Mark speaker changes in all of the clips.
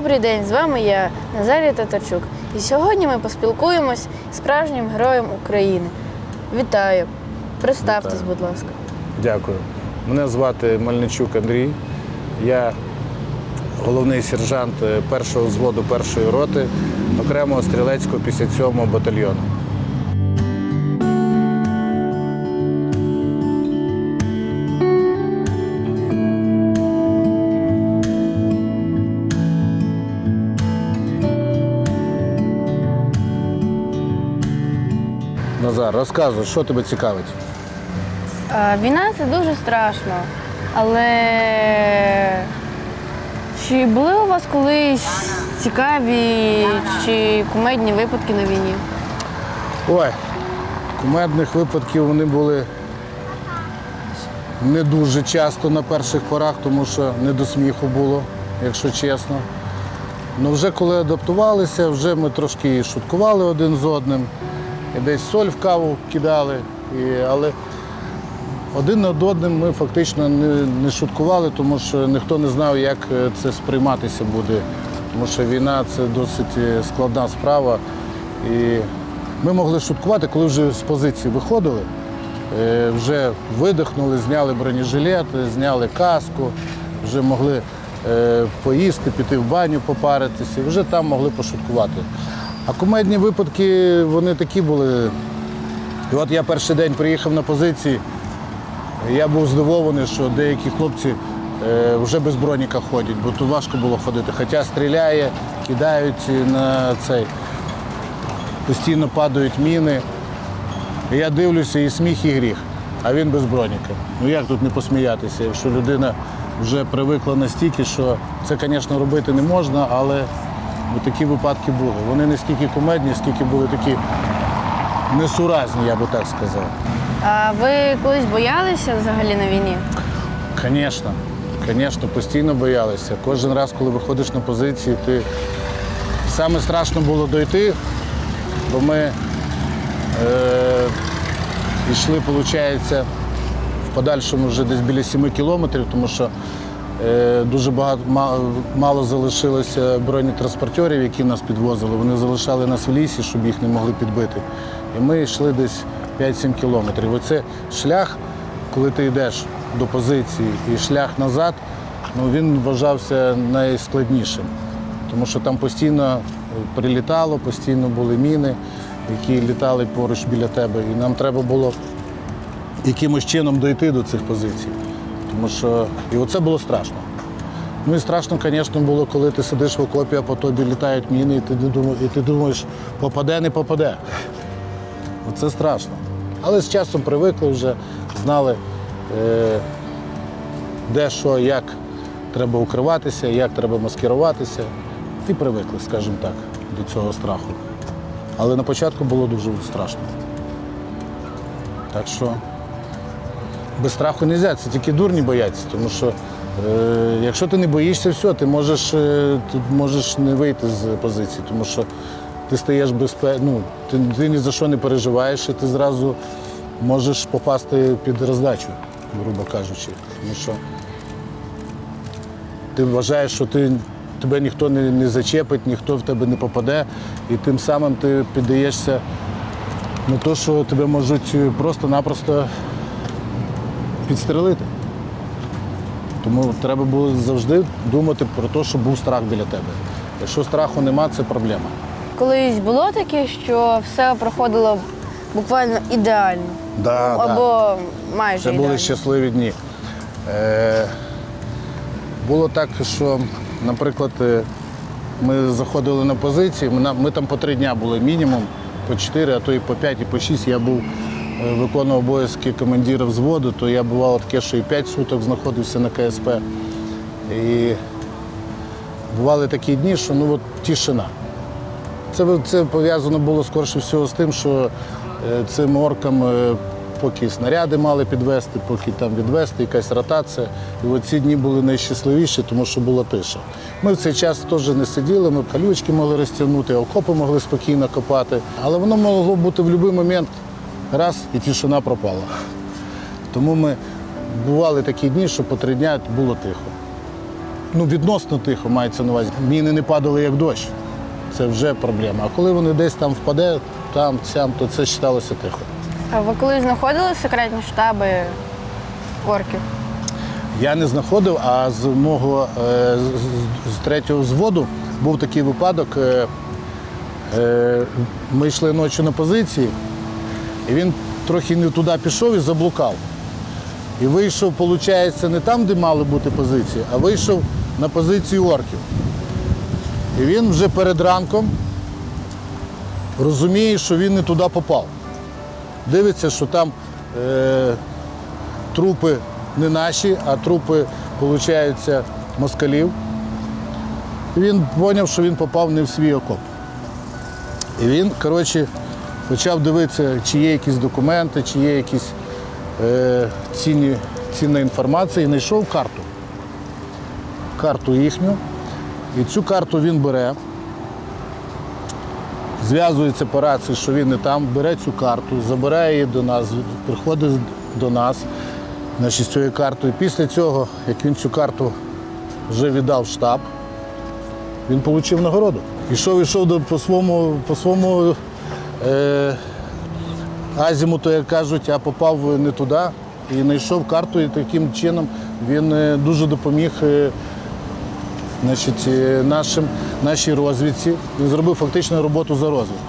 Speaker 1: Добрий день, з вами я, Назарія Татарчук. І сьогодні ми поспілкуємось з справжнім героєм України. Вітаю! Представтесь,
Speaker 2: Вітаю.
Speaker 1: будь ласка.
Speaker 2: Дякую. Мене звати Мельничук Андрій. Я головний сержант е, першого взводу першої роти окремого стрілецького 57-го батальйону. Назар, розказуй, що тебе цікавить?
Speaker 1: Війна це дуже страшно. Але чи були у вас колись цікаві чи кумедні випадки на війні?
Speaker 2: Ой, кумедних випадків вони були не дуже часто на перших порах, тому що не до сміху було, якщо чесно. Ну вже коли адаптувалися, вже ми трошки шуткували один з одним, і десь соль в каву кидали. І, але один над одним ми фактично не, не шуткували, тому що ніхто не знав, як е, це сприйматися буде. Тому що війна це досить е, складна справа. І ми могли шуткувати, коли вже з позиції виходили, е, вже видихнули, зняли бронежилет, зняли каску, вже могли поїсти, піти в баню попаритися, і вже там могли пошуткувати. А кумедні випадки вони такі були. І от я перший день приїхав на позиції, я був здивований, що деякі хлопці е, вже без броніка ходять, бо тут важко було ходити. Хоча стріляє, кидають на цей, постійно падають міни. І я дивлюся, і сміх, і гріх, а він без броніка. Ну як тут не посміятися, якщо людина вже привикла настільки, що це, звісно, робити не можна, але ну, такі випадки були. Вони не стільки кумедні, скільки були такі несуразні, я би так сказав.
Speaker 1: А ви колись боялися взагалі на війні?
Speaker 2: Звісно, звісно, постійно боялися. Кожен раз, коли виходиш на позиції, ти саме страшно було дойти, бо ми е, йшли, виходить, в подальшому вже десь біля 7 кілометрів, тому що дуже багато мало залишилося бронетранспортерів, які нас підвозили. Вони залишали нас в лісі, щоб їх не могли підбити. І ми йшли десь 5-7 кілометрів. Оце шлях, коли ти йдеш до позиції і шлях назад, ну, він вважався найскладнішим. Тому що там постійно е, прилітало, постійно були міни, які літали поруч біля тебе. І нам треба було якимось чином дойти до цих позицій. Тому що і оце було страшно. Ну і страшно, звісно, було, коли ти сидиш в окопі, а по тобі літають міни, і ти, думаєш, і ти думаєш, попаде, не попаде. Оце страшно. Але з часом привикли вже, знали, е, де що, як треба укриватися, як треба маскируватися. І привикли, скажімо так, до цього страху. Але на початку було дуже страшно. Так що без страху не можна, це тільки дурні бояться, тому що е, якщо ти не боїшся, все, ти можеш, е, ти можеш не вийти з позиції, тому що ти стаєш безпе... ну, ти, ти ні за що не переживаєш, і ти зразу можеш попасти під роздачу, грубо кажучи. Тому що ти вважаєш, що ти, тебе ніхто не, не зачепить, ніхто в тебе не попаде, і тим самим ти піддаєшся на те, що тебе можуть просто-напросто підстрелити. Тому треба було завжди думати про те, щоб був страх біля тебе. Якщо страху нема, це проблема.
Speaker 1: Колись було таке, що все проходило буквально ідеально.
Speaker 2: Да,
Speaker 1: Ну, Або майже
Speaker 2: Це
Speaker 1: ідеально.
Speaker 2: були щасливі дні. Е, було так, що, наприклад, е, ми заходили на позиції, ми, ми там по три дня були мінімум, по чотири, а то і по п'ять, і по шість. Я був виконував обов'язки командира взводу, то я бувало таке, що і п'ять суток знаходився на КСП. І бували такі дні, що ну от тишина. Це, це пов'язано було скорше всього з тим, що е, цим оркам, е, поки снаряди мали підвести, поки там відвести, якась ротація. І от ці дні були найщасливіші, тому що була тиша. Ми в цей час теж не сиділи, ми калючки могли розтягнути, окопи могли спокійно копати. Але воно могло бути в будь-який момент раз і тишина пропала. Тому ми бували такі дні, що по три дня було тихо. ну, відносно тихо мається на увазі. Міни не падали як дощ. Це вже проблема. А коли вони десь там впаде, там, сям, то це вважалося тихо.
Speaker 1: А ви коли знаходили секретні штаби орків?
Speaker 2: Я не знаходив, а з мого е, з, третього зводу був такий випадок. Е, е, ми йшли ночі на позиції, і він трохи не туди пішов і заблукав. І вийшов, виходить, не там, де мали бути позиції, а вийшов на позицію орків. І він вже перед ранком розуміє, що він не туди попав. Дивиться, що там е, трупи не наші, а трупи, виходить, москалів. І він зрозумів, що він попав не в свій окоп. І він, коротше, почав дивитися, чи є якісь документи, чи є якісь е, цінні, цінна інформація, і знайшов карту. Карту їхню. І цю карту він бере, зв'язується по рації, що він не там, бере цю карту, забирає її до нас, приходить до нас значить, з цією картою. Після цього, як він цю карту вже віддав в штаб, він отримав нагороду. Ішов, ішов по своєму, по своєму е, азімуту, як кажуть, а попав не туди і знайшов карту, і таким чином він е, дуже допоміг е, значить, е, нашим, нашій розвідці. Він зробив фактично роботу за розвідку.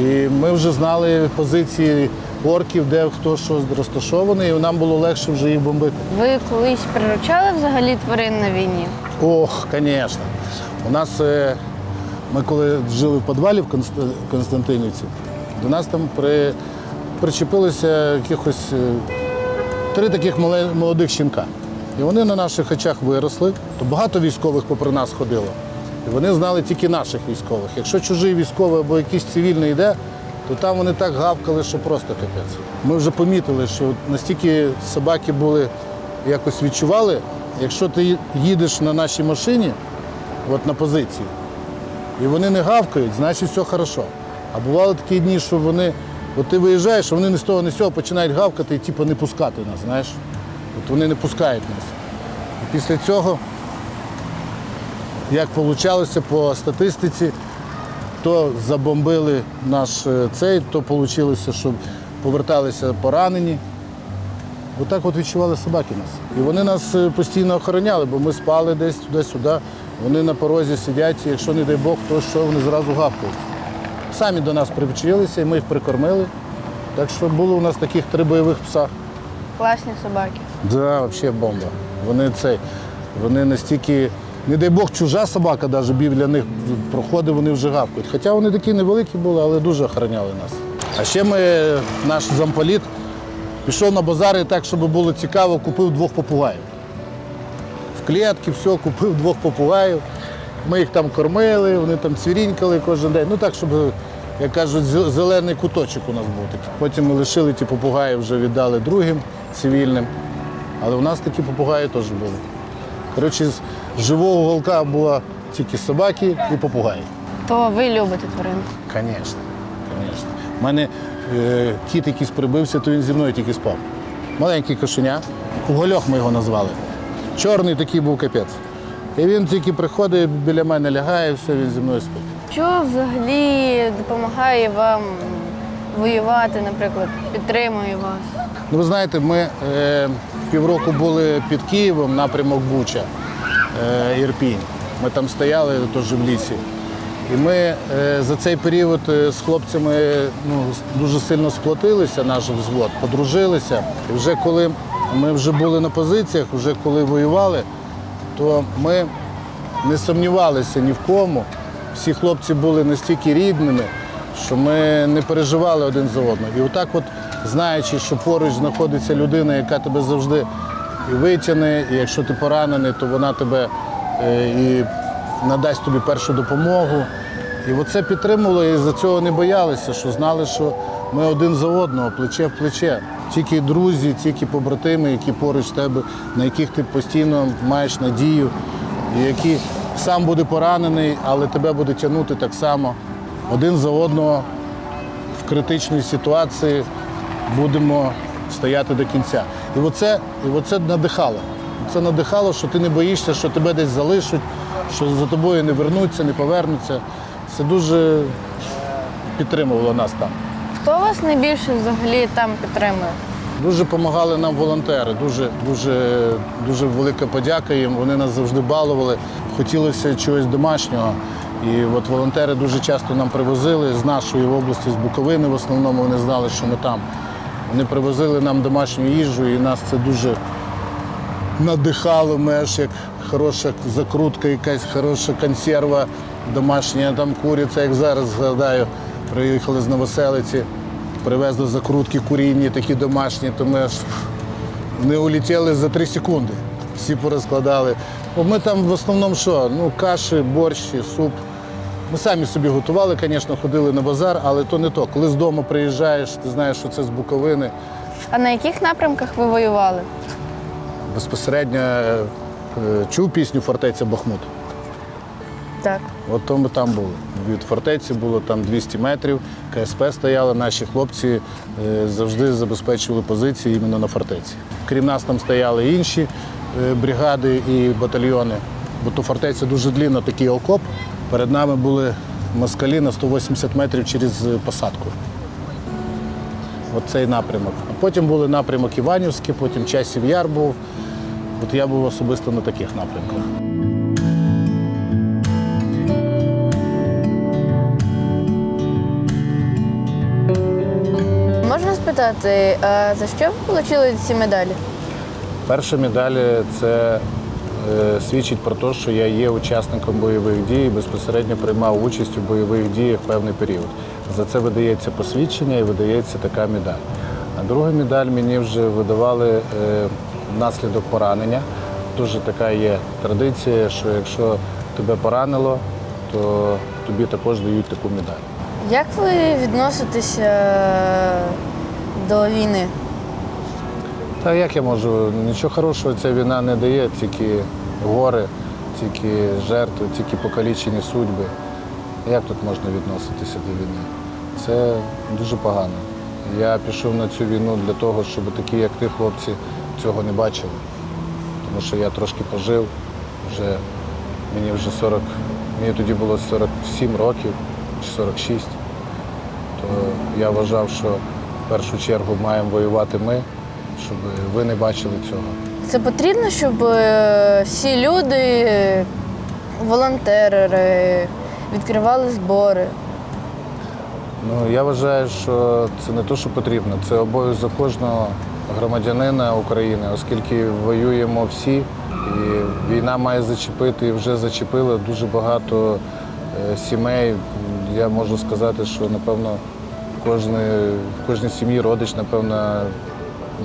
Speaker 2: І ми вже знали позиції орків, де хто що розташований, і нам було легше вже їх бомбити.
Speaker 1: Ви колись приручали взагалі тварин на війні?
Speaker 2: Ох, звісно. У нас, ми коли жили в підвалі в Константинівці, до нас там при, причепилися якихось е, три таких молодих щенка. І вони на наших очах виросли, то багато військових попри нас ходило. І вони знали тільки наших військових. Якщо чужий військовий або якийсь цивільний йде, то там вони так гавкали, що просто капець. Ми вже помітили, що настільки собаки були, якось відчували, якщо ти їдеш на нашій машині, от на позиції, і вони не гавкають, значить все хорошо. А бували такі дні, що вони, от ти виїжджаєш, а вони не з того, не з цього починають гавкати і типу, не пускати нас, знаєш. От вони не пускають нас. І після цього, як вийшло по статистиці, то забомбили наш е, цей, то вийшло, що поверталися поранені. Отак от відчували собаки нас. І вони нас е, постійно охороняли, бо ми спали десь туди-сюди. Вони на порозі сидять, і якщо, не дай Бог, то що вони зразу гавкають. Самі до нас привчилися, і ми їх прикормили. Так що було у нас таких три бойових пса.
Speaker 1: Класні собаки.
Speaker 2: Да, взагалі бомба. Вони цей, вони настільки, не дай Бог, чужа собака навіть біля них проходить, вони вже гавкають. Хоча вони такі невеликі були, але дуже охороняли нас. А ще ми, наш замполіт, пішов на базари так, щоб було цікаво, купив двох попугаїв. Клітки все, купив двох попугаїв. Ми їх там кормили, вони там цвірінькали кожен день. Ну так, щоб, як кажуть, зелений куточок у нас був такий. Потім ми лишили ті попугаї, вже віддали другим цивільним. Але у нас такі попугаї теж були. Коротше, з живого голка була тільки собаки і попугаї.
Speaker 1: То ви любите тварин.
Speaker 2: Звісно, звісно. У мене е, кіт якийсь прибився, то він зі мною тільки спав. Маленький кошеня, Угольох ми його назвали. Чорний такий був капець. І він тільки приходить, біля мене лягає, все, він зі мною спить.
Speaker 1: Що взагалі допомагає вам воювати, наприклад, підтримує вас?
Speaker 2: Ну, ви знаєте, ми е, півроку були під Києвом, напрямок Буча, е, Ірпінь. Ми там стояли теж в лісі. І ми е, за цей період е, з хлопцями ну, дуже сильно сплотилися, наш взвод, подружилися. І вже коли ми вже були на позиціях, вже коли воювали, то ми не сумнівалися ні в кому. Всі хлопці були настільки рідними, що ми не переживали один за одного. І отак, от, знаючи, що поруч знаходиться людина, яка тебе завжди і витягне, і якщо ти поранений, то вона тебе е, і надасть тобі першу допомогу. І оце підтримувало, і за цього не боялися, що знали, що ми один за одного, плече в плече. Тільки друзі, тільки побратими, які поруч тебе, на яких ти постійно маєш надію, і які сам буде поранений, але тебе буде тягнути так само. Один за одного в критичній ситуації будемо стояти до кінця. І оце, і оце надихало. Це надихало, що ти не боїшся, що тебе десь залишать, що за тобою не вернуться, не повернуться. Це дуже підтримувало нас там.
Speaker 1: Хто вас найбільше взагалі там підтримує?
Speaker 2: Дуже допомагали нам волонтери. Дуже, дуже, дуже велика подяка їм. Вони нас завжди балували. Хотілося чогось домашнього. І от волонтери дуже часто нам привозили з нашої області, з Буковини. В основному вони знали, що ми там. Вони привозили нам домашню їжу, і нас це дуже надихало. Ми аж як хороша закрутка, якась хороша консерва домашня, там куриця, як зараз згадаю. Приїхали з Новоселиці, привезли закрутки курінні, такі домашні, то ми аж не улетіли за три секунди. Всі порозкладали. Бо ми там в основному що? Ну, каші, борщі, суп. Ми самі собі готували, звісно, ходили на базар, але то не то. Коли з дому приїжджаєш, ти знаєш, що це з Буковини.
Speaker 1: А на яких напрямках ви воювали?
Speaker 2: Безпосередньо е, чув пісню Фортеця Бахмут.
Speaker 1: Так.
Speaker 2: От то ми там були. Від фортеці було там 200 метрів, КСП стояло, наші хлопці е, завжди забезпечували позиції іменно на фортеці. Крім нас там стояли інші е, бригади і батальйони, бо то фортеця дуже длінна, такий окоп. Перед нами були москалі на 180 метрів через е, посадку. От цей напрямок. А потім були напрямок Іванівський, потім часів Яр був. От я був особисто на таких напрямках.
Speaker 1: Можна спитати, а за що ви отримали ці медалі?
Speaker 2: Перша медаль це е, свідчить про те, що я є учасником бойових дій і безпосередньо приймав участь у бойових діях певний період. За це видається посвідчення і видається така медаль. А друга медаль мені вже видавали е, внаслідок поранення. Дуже така є традиція, що якщо тебе поранило, то тобі також дають таку медаль.
Speaker 1: Як ви відноситеся до війни?
Speaker 2: Та як я можу? Нічого хорошого ця війна не дає, тільки гори, тільки жертви, тільки покалічені судьби. Як тут можна відноситися до війни? Це дуже погано. Я пішов на цю війну для того, щоб такі, як ти, хлопці, цього не бачили. Тому що я трошки пожив, вже мені вже 40, мені тоді було 47 років чи 46. То я вважав, що в першу чергу маємо воювати ми, щоб ви не бачили цього.
Speaker 1: Це потрібно, щоб е, всі люди, волонтери, відкривали збори.
Speaker 2: Ну, я вважаю, що це не те, що потрібно, це обов'язок кожного громадянина України, оскільки воюємо всі, і війна має зачепити і вже зачепила дуже багато е, сімей. Я можу сказати, що напевно кожне, в кожній сім'ї родич, напевно,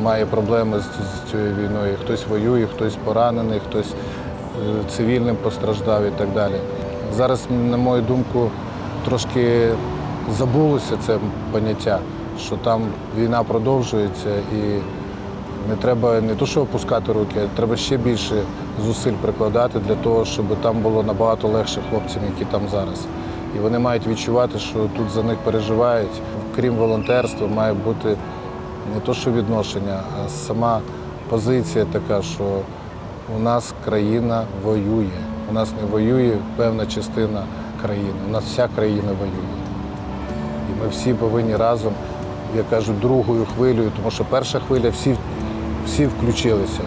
Speaker 2: має проблеми з, з цією війною. Хтось воює, хтось поранений, хтось е, цивільним постраждав і так далі. Зараз, на мою думку, трошки забулося це поняття, що там війна продовжується і не треба не то, що опускати руки, а треба ще більше зусиль прикладати для того, щоб там було набагато легше хлопцям, які там зараз. І вони мають відчувати, що тут за них переживають. Крім волонтерства, має бути не то, що відношення, а сама позиція така, що у нас країна воює. У нас не воює певна частина країни. У нас вся країна воює. І ми всі повинні разом, я кажу, другою хвилею, тому що перша хвиля всі, всі включилися.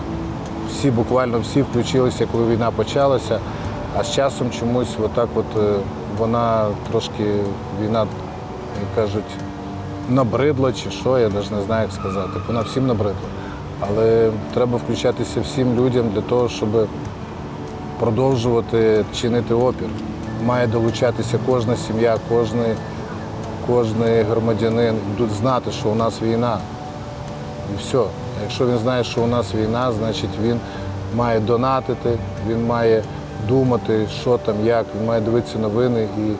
Speaker 2: Всі буквально всі включилися, коли війна почалася. А з часом чомусь отак от е, вона трошки, війна, як кажуть, набридла чи що, я навіть не знаю, як сказати. Вона всім набридла. Але треба включатися всім людям для того, щоб продовжувати чинити опір. Має долучатися кожна сім'я, кожний, кожний громадянин, знати, що у нас війна. І все. Якщо він знає, що у нас війна, значить він має донатити, він має думати, що там, як, він має дивитися новини і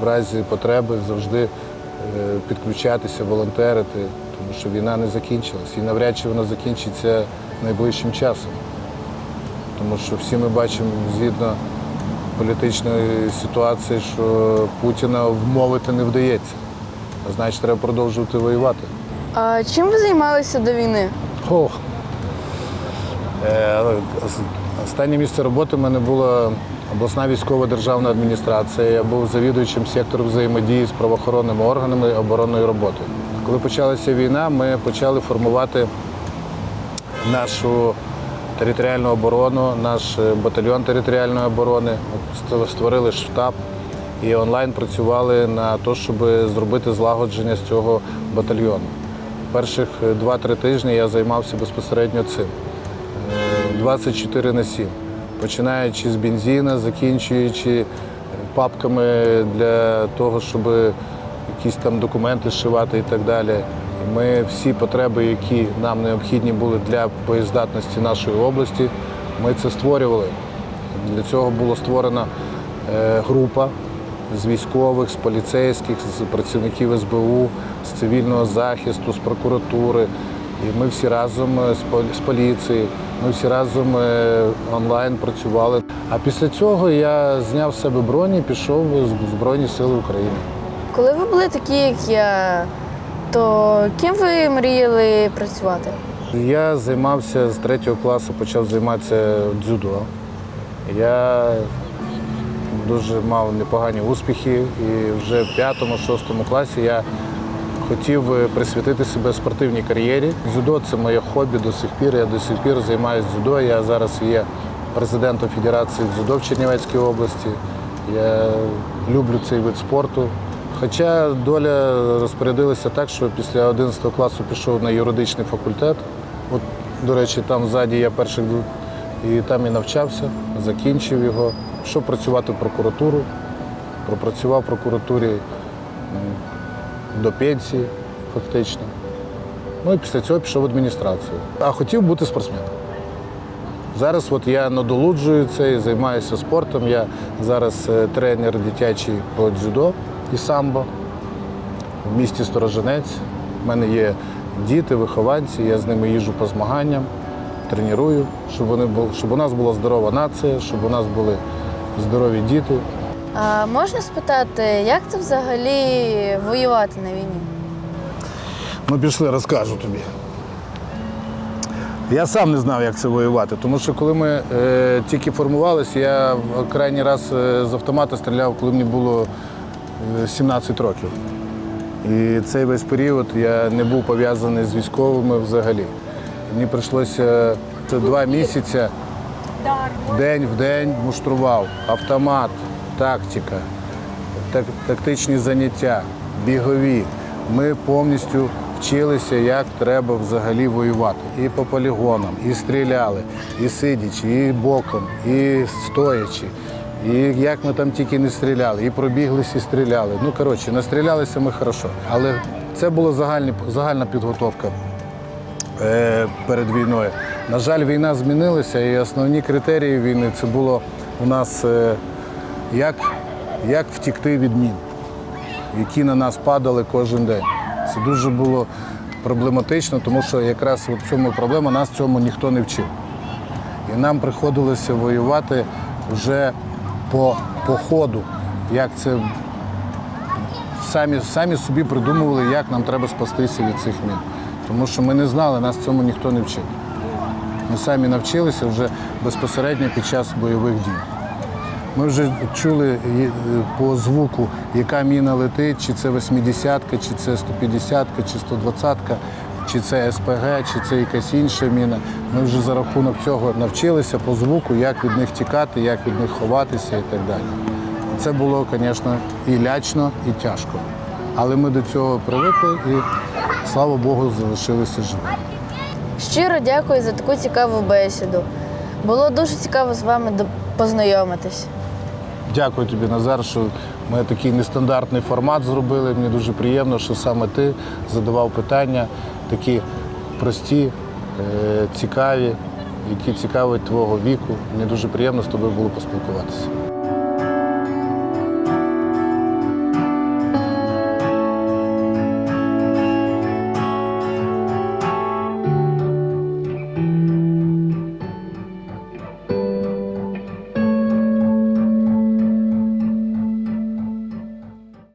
Speaker 2: в разі потреби завжди е, підключатися, волонтерити, тому що війна не закінчилась. І навряд чи вона закінчиться найближчим часом. Тому що всі ми бачимо згідно політичної ситуації, що Путіна вмовити не вдається. А значить, треба продовжувати воювати.
Speaker 1: А чим ви займалися до війни?
Speaker 2: Ох. Е, Останнє місце роботи в мене була обласна військова державна адміністрація. Я був завідуючим сектору взаємодії з правоохоронними органами і оборонною роботою. Коли почалася війна, ми почали формувати нашу територіальну оборону, наш е, батальйон територіальної оборони. Створили штаб і онлайн працювали на те, щоб зробити злагодження з цього батальйону. Перших е, 2-3 тижні я займався безпосередньо цим. Е, 24 на 7. Починаючи з бензина, закінчуючи е, папками для того, щоб якісь там документи зшивати і так далі. Ми всі потреби, які нам необхідні були для боєздатності нашої області, ми це створювали. Для цього була створена е, група з військових, з поліцейських, з працівників СБУ, з цивільного захисту, з прокуратури. І ми всі разом е, з полі- з поліції, ми всі разом е, онлайн працювали. А після цього я зняв з себе броні і пішов в Збройні Сили України.
Speaker 1: Коли ви були такі, як я, то ким ви мріяли працювати?
Speaker 2: Я займався з третього класу, почав займатися дзюдо. Я дуже мав непогані успіхи, і вже в п'ятому-шостому класі я хотів е, присвятити себе спортивній кар'єрі. Дзюдо це моє хобі до сих пір. Я до сих пір займаюся дзюдо. Я зараз є президентом Федерації дзюдо в Чернівецькій області. Я люблю цей вид спорту. Хоча доля розпорядилася так, що після 11 класу пішов на юридичний факультет. От, до речі, там ззаді я перших і там і навчався, закінчив його, пішов працювати в прокуратуру, пропрацював в прокуратурі до пенсії, фактично. Ну і після цього пішов в адміністрацію. А хотів бути спортсменом. Зараз от я надолуджую це і займаюся спортом. Я зараз е, тренер дитячий по дзюдо і самбо в місті Сторожинець. У мене є діти, вихованці, я з ними їжджу по змаганням, треную, щоб, вони були, щоб у нас була здорова нація, щоб у нас були здорові діти.
Speaker 1: А можна спитати, як це взагалі воювати на війні?
Speaker 2: Ну, пішли, розкажу тобі. Я сам не знав, як це воювати, тому що коли ми е, тільки формувалися, я крайній раз е, з автомата стріляв, коли мені було е, 17 років. І цей весь період я не був пов'язаний з військовими взагалі. Мені прийшлося два місяці день в день муштрував. Автомат, тактика, так- тактичні заняття, бігові. Ми повністю вчилися, як треба взагалі воювати. І по полігонам, і стріляли, і сидячи, і боком, і стоячи. І як ми там тільки не стріляли, і пробіглися, і стріляли. Ну, коротше, настрілялися ми хорошо. Але це була загальні, загальна підготовка е, перед війною. На жаль, війна змінилася, і основні критерії війни це було у нас е, як, як втікти від мін, які на нас падали кожен день. Це дуже було проблематично, тому що якраз в цьому проблема, нас цьому ніхто не вчив. І нам приходилося воювати вже по, по ходу, як це самі, самі собі придумували, як нам треба спастися від цих мін. Тому що ми не знали, нас цьому ніхто не вчив. Ми самі навчилися вже безпосередньо під час бойових дій. Ми вже чули е, по звуку, яка міна летить, чи це 80-ка, чи це 150-ка, чи 120-ка, чи це СПГ, чи це якась інша міна. Ми вже за рахунок цього навчилися по звуку, як від них тікати, як від них ховатися і так далі. Це було, звісно, і лячно, і тяжко. Але ми до цього привикли і, слава Богу, залишилися живими.
Speaker 1: Щиро дякую за таку цікаву бесіду. Було дуже цікаво з вами познайомитись.
Speaker 2: Дякую тобі, Назар, що ми такий нестандартний формат зробили. Мені дуже приємно, що саме ти задавав питання, такі прості, е, цікаві, які цікавить твого віку. Мені дуже приємно з тобою було поспілкуватися.